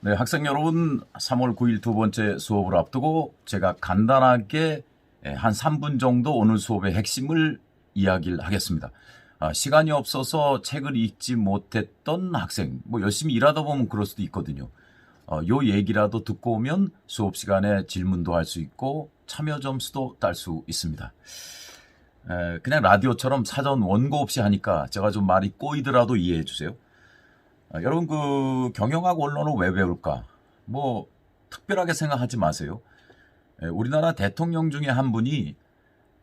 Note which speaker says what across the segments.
Speaker 1: 네, 학생 여러분, 3월 9일 두 번째 수업을 앞두고 제가 간단하게 예, 한 3분 정도 오늘 수업의 핵심을 이야기를 하겠습니다. 아, 시간이 없어서 책을 읽지 못했던 학생, 뭐 열심히 일하다 보면 그럴 수도 있거든요. 어, 요 얘기라도 듣고 오면 수업 시간에 질문도 할 수 있고 참여 점수도 딸 수 있습니다. 에, 그냥 라디오처럼 사전 원고 없이 하니까 제가 좀 말이 꼬이더라도 이해해 주세요. 아, 여러분 그 경영학 원론을 왜 배울까? 뭐 특별하게 생각하지 마세요. 에, 우리나라 대통령 중에 한 분이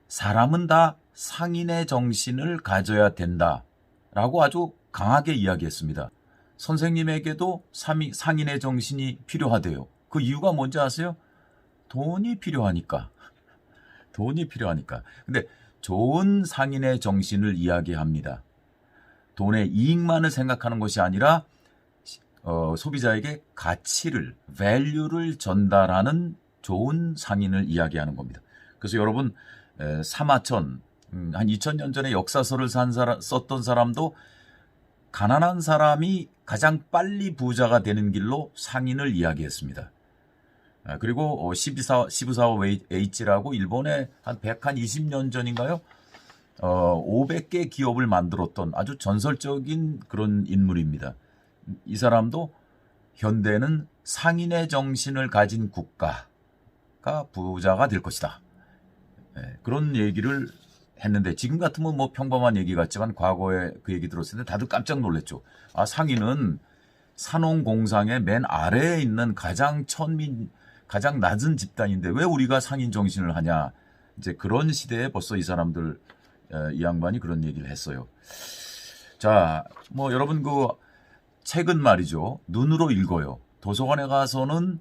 Speaker 1: 사람은 다 상인의 정신을 가져야 된다라고 아주 강하게 이야기했습니다. 선생님에게도 상인의 정신이 필요하대요. 그 이유가 뭔지 아세요? 돈이 필요하니까. 돈이 필요하니까. 근데 좋은 상인의 정신을 이야기합니다. 돈의 이익만을 생각하는 것이 아니라 어, 소비자에게 가치를, value를 전달하는 좋은 상인을 이야기하는 겁니다. 그래서 여러분 에, 사마천 음, 한 2000년 전에 역사서를 산 사람, 썼던 사람도 가난한 사람이 가장 빨리 부자가 되는 길로 상인을 이야기했습니다. 아, 그리고 어, 시비사, 시부사와 H라고 일본의 한 120년 전인가요? 어, 500개 기업을 만들었던 아주 전설적인 그런 인물입니다. 이 사람도 현대는 상인의 정신을 가진 국가가 부자가 될 것이다. 예, 그런 얘기를 했는데 지금 같으면 뭐 평범한 얘기 같지만 과거에 그 얘기 들었을 때 다들 깜짝 놀랐죠. 아 상인은 산업공상의 맨 아래에 있는 가장 천민 가장 낮은 집단인데 왜 우리가 상인 정신을 하냐? 이제 그런 시대에 벌써 이 사람들 에, 이 양반이 그런 얘기를 했어요. 자, 뭐 여러분 그 책은 말이죠. 눈으로 읽어요. 도서관에 가서는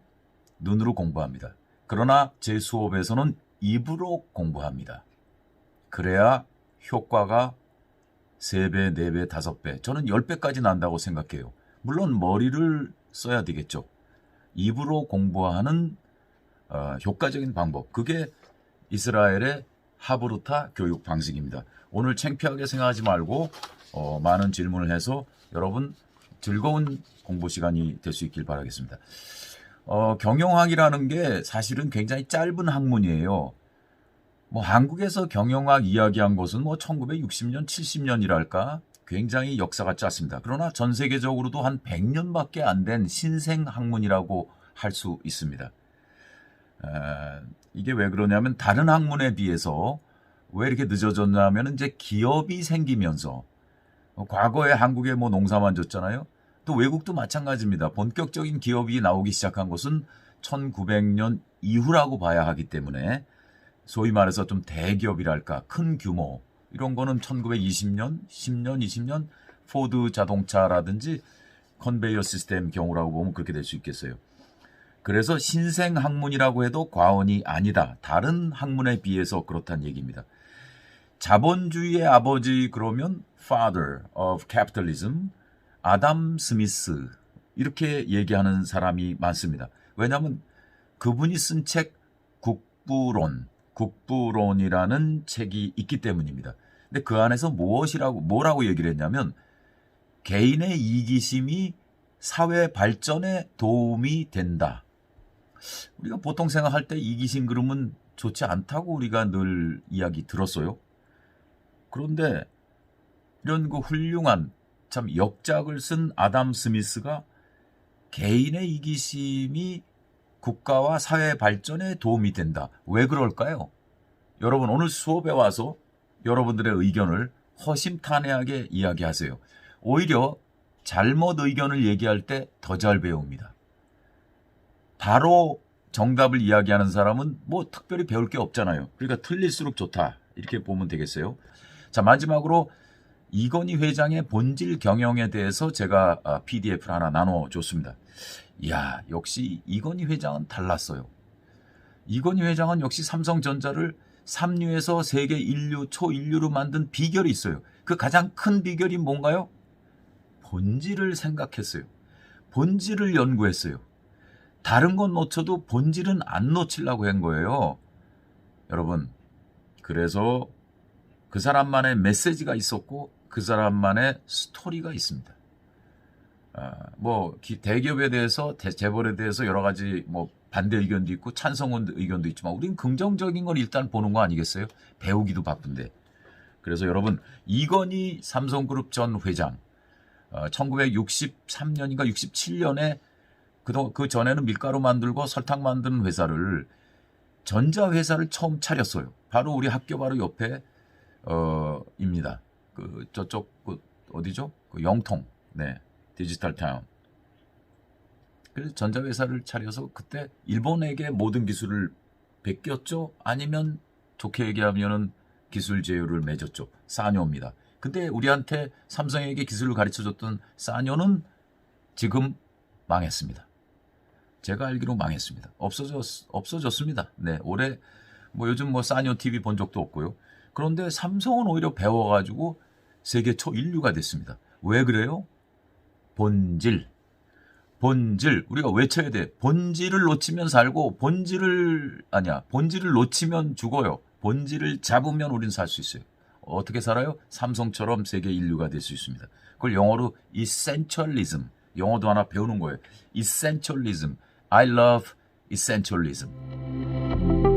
Speaker 1: 눈으로 공부합니다. 그러나 제 수업에서는 입으로 공부합니다. 그래야 효과가 3배, 4배, 5배, 저는 10배까지 난다고 생각해요. 물론 머리를 써야 되겠죠. 입으로 공부하는 어, 효과적인 방법. 그게 이스라엘의 하브루타 교육 방식입니다. 오늘 창피하게 생각하지 말고 어, 많은 질문을 해서 여러분 즐거운 공부 시간이 될 수 있길 바라겠습니다. 어, 경영학이라는 게 사실은 굉장히 짧은 학문이에요. 뭐 한국에서 경영학 이야기한 것은 뭐 1960년, 70년이랄까 굉장히 역사가 짧습니다. 그러나 전 세계적으로도 한 100년밖에 안 된 신생 학문이라고 할 수 있습니다. 에, 이게 왜 그러냐면 다른 학문에 비해서 왜 이렇게 늦어졌냐면 이제 기업이 생기면서 어, 과거에 한국에 뭐 농사만 졌잖아요. 또 외국도 마찬가지입니다. 본격적인 기업이 나오기 시작한 것은 1900년 이후라고 봐야 하기 때문에 소위 말해서 좀 대기업이랄까 큰 규모 이런 거는 1920년, 10년, 20년 포드 자동차라든지 컨베이어 시스템 경우라고 보면 그렇게 될 수 있겠어요. 그래서 신생 학문이라고 해도 과언이 아니다. 다른 학문에 비해서 그렇다는 얘기입니다. 자본주의의 아버지 그러면 father of capitalism 아담 스미스 이렇게 얘기하는 사람이 많습니다. 왜냐하면 그분이 쓴 책 국부론 국부론이라는 책이 있기 때문입니다. 근데 그 안에서 무엇이라고 뭐라고 얘기를 했냐면 개인의 이기심이 사회 발전에 도움이 된다. 우리가 보통 생각할 때 이기심 그러면 좋지 않다고 우리가 늘 이야기 들었어요. 그런데 이런 그 훌륭한 참 역작을 쓴 아담 스미스가 개인의 이기심이 국가와 사회 발전에 도움이 된다. 왜 그럴까요? 여러분 오늘 수업에 와서 여러분들의 의견을 허심탄회하게 이야기하세요. 오히려 잘못 의견을 얘기할 때 더 잘 배웁니다. 바로 정답을 이야기하는 사람은 뭐 특별히 배울 게 없잖아요. 그러니까 틀릴수록 좋다. 이렇게 보면 되겠어요. 자, 마지막으로 이건희 회장의 본질 경영에 대해서 제가 PDF를 하나 나눠줬습니다. 이야, 역시 이건희 회장은 달랐어요. 이건희 회장은 역시 삼성전자를 삼류에서 세계 인류, 초인류로 만든 비결이 있어요. 그 가장 큰 비결이 뭔가요? 본질을 생각했어요. 본질을 연구했어요. 다른 건 놓쳐도 본질은 안 놓치려고 한 거예요. 여러분, 그래서 그 사람만의 메시지가 있었고 그 사람만의 스토리가 있습니다. 아, 뭐 기- 대기업에 대해서 대- 재벌에 대해서 여러 가지 뭐 반대 의견도 있고 찬성 의견도 있지만 우린 긍정적인 걸 일단 보는 거 아니겠어요? 배우기도 바쁜데. 그래서 여러분 이건희 삼성그룹 전 회장 어, 1963년인가 67년에 그 전에는 밀가루 만들고 설탕 만드는 회사를 전자 회사를 처음 차렸어요. 바로 우리 학교 바로 옆에 어입니다. 그 저쪽 그 어디죠? 그 영통. 네. 디지털 타운. 그래서 전자 회사를 차려서 그때 일본에게 모든 기술을 베꼈죠? 아니면 좋게 얘기하면은 기술 제휴를 맺었죠. 사뇨입니다. 근데 우리한테 삼성에게 기술을 가르쳐 줬던 사뇨는 지금 망했습니다. 제가 알기로 망했습니다. 없어졌, 없어졌습니다. 네, 올해 뭐 요즘 뭐 사뇨 TV 본 적도 없고요. 그런데 삼성은 오히려 배워가지고 세계 초인류가 됐습니다. 왜 그래요? 본질. 본질. 우리가 외쳐야 돼. 본질을 놓치면 살고, 본질을, 아니야. 본질을 놓치면 죽어요. 본질을 잡으면 우린 살 수 있어요. 어떻게 살아요? 삼성처럼 세계 인류가 될 수 있습니다. 그걸 영어로 essentialism. 영어도 하나 배우는 거예요. essentialism. I love essentialism.